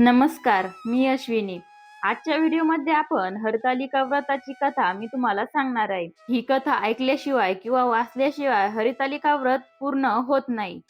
नमस्कार मी अश्विनी. आजच्या व्हिडिओमध्ये आपण हरतालिका व्रताची कथा मी तुम्हाला सांगणार आहे. ही कथा ऐकल्याशिवाय किंवा वाचल्याशिवाय हरितालिका व्रत पूर्ण होत नाही.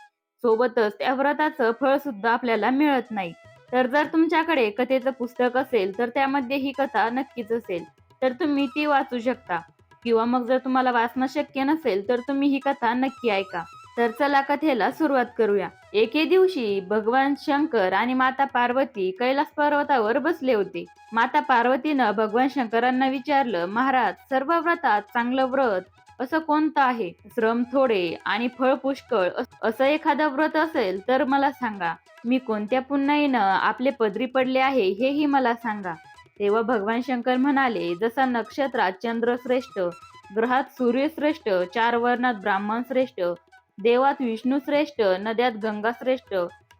सोबतच त्या व्रताचं फळ सुद्धा आपल्याला मिळत नाही. तर जर तुमच्याकडे कथेचं पुस्तक असेल तर त्यामध्ये ही कथा नक्कीच असेल. तर तुम्ही ती वाचू शकता. किंवा मग जर तुम्हाला वाचणं शक्य नसेल तर तुम्ही ही कथा नक्की ऐका. तर चला कथेला सुरुवात करूया. एके दिवशी भगवान शंकर आणि माता पार्वती कैलास पर्वतावर बसले होते. माता पार्वतीनं भगवान शंकरांना विचारलं महाराज सर्व व्रतात चांगलं व्रत असं कोणतं आहे? श्रम थोडे आणि फळ पुष्कळ असं एखादं व्रत असेल तर मला सांगा. मी कोणत्या पुण्याईनं आपले पदरी पडले आहे हेही मला सांगा. तेव्हा भगवान शंकर म्हणाले जसा नक्षत्रात चंद्र श्रेष्ठ ग्रहात सूर्य श्रेष्ठ चार वर्णात ब्राह्मण श्रेष्ठ देवात विष्णू श्रेष्ठ नद्यात गंगा श्रेष्ठ.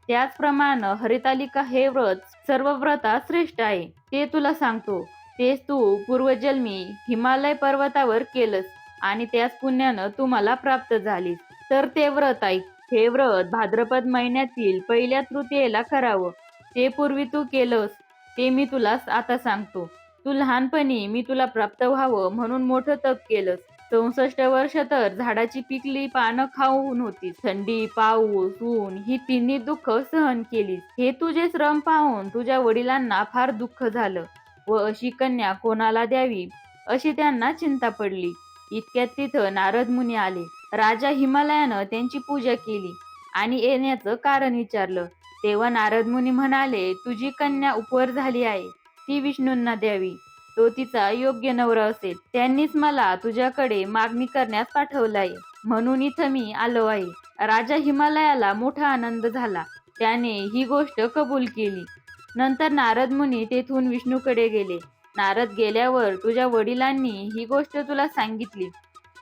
त्याचप्रमाणे हरितालिका हे व्रत सर्व व्रतात श्रेष्ठ आहे. ते तुला सांगतो. तेच तू पूर्वजन्मी हिमालय पर्वतावर केलंस आणि त्याच पुण्यानं तू मला प्राप्त झालीस. तर ते व्रत ऐक. हे व्रत भाद्रपद महिन्यातील पहिल्या तृतीयेला करावं. ते पूर्वी तू केलंस ते मी तुला आता सांगतो. तू लहानपणी मी तुला प्राप्त व्हावं म्हणून मोठं तप केलंस. चौसष्ट वर्ष तर झाडाची पिकली पानं खाऊन होती. थंडी पाऊस ऊन ही तिन्ही दुःख सहन केली हे तुझे श्रम पाहून तुझ्या वडिलांना फार दुःख झालं व अशी कन्या कोणाला द्यावी अशी त्यांना चिंता पडली. इतक्यात तिथं नारद मुनी आले. राजा हिमालयानं त्यांची पूजा केली आणि येण्याचं कारण विचारलं. तेव्हा नारद मुनी म्हणाले तुझी कन्या उपवर झाली आहे. ती विष्णूंना द्यावी. तो तिचा योग्य नवरा असेल. त्यांनीच मला तुझ्याकडे मागणी करण्यास पाठवलं आहे. म्हणून इथं मी आलो आहे. राजा हिमालयाला मोठा आनंद झाला. त्याने ही गोष्ट कबूल केली. नंतर नारद मुनी तेथून विष्णूकडे गेले. नारद गेल्यावर तुझ्या वडिलांनी ही गोष्ट तुला सांगितली.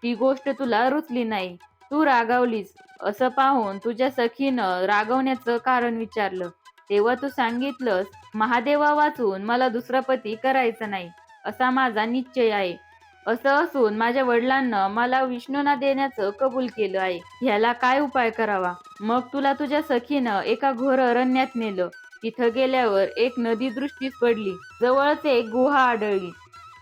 ती गोष्ट तुला रुचली नाही. तू रागावलीस. असं पाहून तुझ्या सखीनं रागवण्याचं कारण विचारलं. तेव्हा तू सांगितलंस महादेवा वाचून मला दुसरा पती करायचा नाही. असा माझा निश्चय आहे. असं असून माझ्या वडिलांना मला विष्णूना देण्याचं कबूल केलं आहे. ह्याला काय उपाय करावा? मग तुला तुझ्या सखीनं एका घोर अरण्यात नेलं. तिथं गेल्यावर एक नदी दृष्टीस पडली. जवळच एक गुहा आढळली.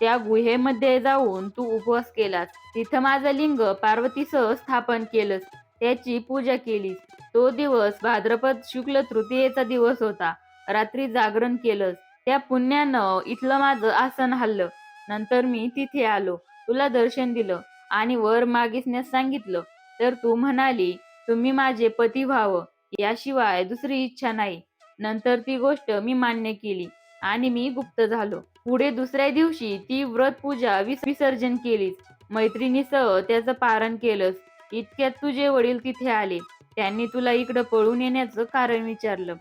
त्या गुहेमध्ये जाऊन तू उपवास केलास. तिथं माझं लिंग पार्वतीसह स्थापन केलंस. त्याची पूजा केलीस. तो दिवस भाद्रपद शुक्ल तृतीयेचा दिवस होता. रात्री जागरण केलंस. त्या पुण्यानं इथलं माझं आसन हल्लं नंतर मी तिथे आलो. तुला दर्शन दिलं आणि वर मागिसण्यास सांगितलं. तर तू म्हणाली तुम्ही माझे पती व्हावं. याशिवाय दुसरी इच्छा नाही. नंतर ती गोष्ट मी मान्य केली आणि मी गुप्त झालो. पुढे दुसऱ्या दिवशी ती व्रत पूजा विसर्जन केलीस मैत्रिणीसह त्याचं पारण केलंस इतक्यात तुझे वडील तिथे आले. त्यांनी तुला इकडं पळून येण्याचं कारण विचारलं.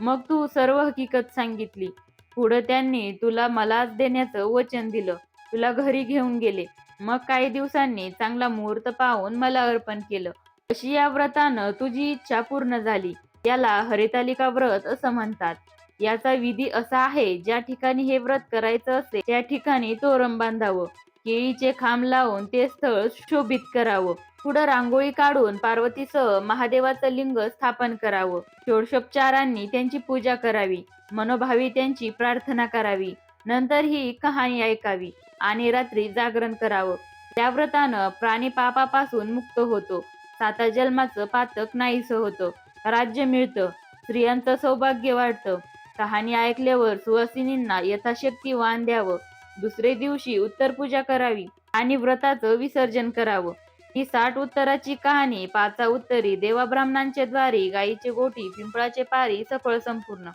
मग तू सर्व हकीकत सांगितली. पुढं त्यांनी तुला मलाच देण्याचं वचन दिलं. तुला घरी घेऊन गेले. मग काही दिवसांनी चांगला मुहूर्त पाहून मला अर्पण केलं. अशी या व्रतानं तुझी इच्छा पूर्ण झाली. याला हरितालिका व्रत असं म्हणतात. याचा विधी असा आहे ज्या ठिकाणी हे व्रत करायचं असते त्या ठिकाणी तोरण बांधावं. केळीचे खांब लावून ते स्थळ शोभित करावं. पुढं रांगोळी काढून पार्वतीसह महादेवाचं लिंग स्थापन करावं. षोडशोपचारांनी त्यांची पूजा करावी. मनोभावी त्यांची प्रार्थना करावी. नंतर ही कहाणी ऐकावी आणि रात्री जागरण करावं. त्या व्रतानं प्राणी पापापासून मुक्त होतो. साता जन्माचं पातक नाहीसं होतं. राज्य मिळतं. स्त्रियांचं सौभाग्य वाढतं. कहाणी ऐकल्यावर सुवासिनींना यथाशक्ती वाण द्यावं. दुसरे दिवशी उत्तर पूजा करावी आणि व्रताचं विसर्जन करावं. ही साठ उत्तराची कहाणी पाचा उत्तरी देवा ब्राह्मणांच्या द्वारे गायीचे गोटी पिंपळाचे पारी सफळ संपूर्ण.